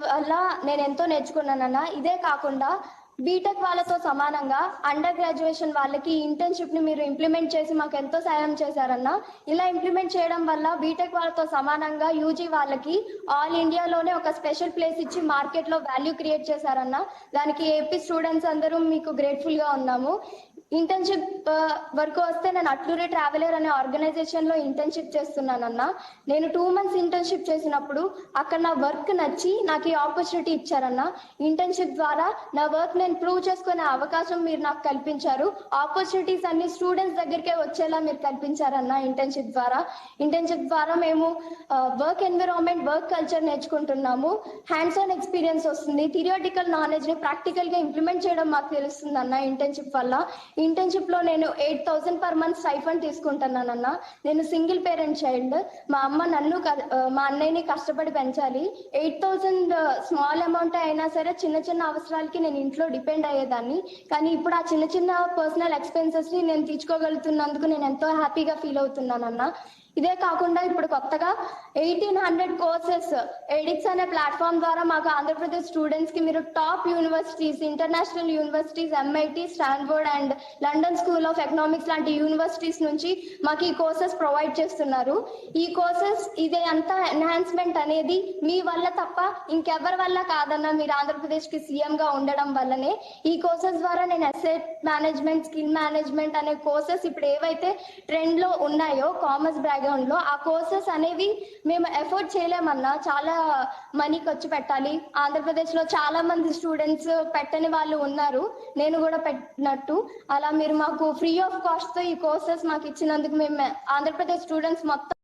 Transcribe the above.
వల్ల నేను ఎంతో నేర్చుకున్నానన్న. ఇదే కాకుండా బీటెక్ వాళ్ళతో సమానంగా అండర్ గ్రాడ్యుయేషన్ వాళ్ళకి ఇంటర్న్షిప్ని మీరు ఇంప్లిమెంట్ చేసి మాకు ఎంతో సాయం చేశారన్న. ఇలా ఇంప్లిమెంట్ చేయడం వల్ల బీటెక్ వాళ్ళతో సమానంగా యూజీ వాళ్ళకి ఆల్ ఇండియాలోనే ఒక స్పెషల్ ప్లేస్ ఇచ్చి మార్కెట్లో వాల్యూ క్రియేట్ చేశారన్న. దానికి ఏపీ స్టూడెంట్స్ అందరూ మీకు గ్రేట్ఫుల్గా ఉన్నాము. ఇంటర్న్షిప్ uh, వరకు వస్తే నేను అట్లూరి ట్రావెలర్ అనే ఆర్గనైజేషన్లో ఇంటర్న్షిప్ చేస్తున్నానన్న. నేను టూ మంత్స్ ఇంటర్న్షిప్ చేసినప్పుడు అక్కడ నా వర్క్ నచ్చి నాకు ఈ ఆపర్చునిటీ ఇచ్చారన్న. ఇంటర్న్షిప్ ద్వారా నా వర్క్ నేను ప్రూవ్ చేసుకునే అవకాశం మీరు నాకు కల్పించారు. ఆపర్చునిటీస్ అన్ని స్టూడెంట్స్ దగ్గరికే వచ్చేలా మీరు కల్పించారన్న ఇంటర్న్షిప్ ద్వారా. ఇంటర్న్షిప్ ద్వారా మేము వర్క్ ఎన్విరాన్మెంట్ వర్క్ కల్చర్ నేర్చుకుంటున్నాము. హ్యాండ్స్ ఆన్ ఎక్స్పీరియన్స్ వస్తుంది. థిరియాటికల్ నాలెడ్జ్ని ప్రాక్టికల్గా ఇంప్లిమెంట్ చేయడం మాకు తెలుస్తుంది అన్న ఇంటర్న్షిప్ వల్ల. ఇంటర్న్షిప్లో నేను eight thousand per month stipend తీసుకుంటున్నానన్న. నేను సింగిల్ పేరెంట్ చైల్డ్ మా అమ్మ నన్ను మా అన్నయ్యని కష్టపడి పెంచాలి. ఎయిట్ థౌసండ్ స్మాల్ అమౌంట్ అయినా సరే చిన్న చిన్న అవసరాలకి నేను ఇంట్లో డిపెండ్ అయ్యేదాన్ని. కానీ ఇప్పుడు ఆ చిన్న చిన్న పర్సనల్ ఎక్స్పెన్సెస్ని నేను తీర్చుకోగలుగుతున్నందుకు నేను ఎంతో హ్యాపీగా ఫీల్ అవుతున్నానన్న. ఇదే కాకుండా ఇప్పుడు కొత్తగా ఎయిటీన్ హండ్రెడ్ కోర్సెస్ ఎడిక్స్ అనే ప్లాట్ఫామ్ ద్వారా మాకు ఆంధ్రప్రదేశ్ స్టూడెంట్స్కి మీరు top universities international universities MIT Stanford and London School of Economics లాంటి యూనివర్సిటీస్ నుంచి మాకు ఈ కోర్సెస్ ప్రొవైడ్ చేస్తున్నారు. ఈ కోర్సెస్ ఇదే అంతా ఎన్హాన్స్మెంట్ అనేది మీ వల్ల తప్ప ఇంకెవరి వల్ల కాదన్న మీరు ఆంధ్రప్రదేశ్కి సీఎం గా ఉండడం వల్లనే ఈ కోర్సెస్ ద్వారా నేను అసెట్ మేనేజ్మెంట్ స్కిల్ మేనేజ్మెంట్ అనే కోర్సెస్ ఇప్పుడు ఏవైతే ట్రెండ్లో ఉన్నాయో కామర్స్ బ్యాక్గ్రౌండ్లో ఆ కోర్సెస్ అనేవి మేము ఎఫోర్డ్ చేయలేమన్నా చాలా మనీ ఖర్చు పెట్టాలి. ఆంధ్రప్రదేశ్లో చాలా మంది స్టూడెంట్స్ పెట్టని వాళ్ళు ఉన్నారు. నేను కూడా పెట్టినట్టు. అలా మీరు మాకు ఫ్రీ ఆఫ్ కాస్ట్తో ఈ కోర్సెస్ మాకు ఇచ్చినందుకు మేము ఆంధ్రప్రదేశ్ స్టూడెంట్స్ మొత్తం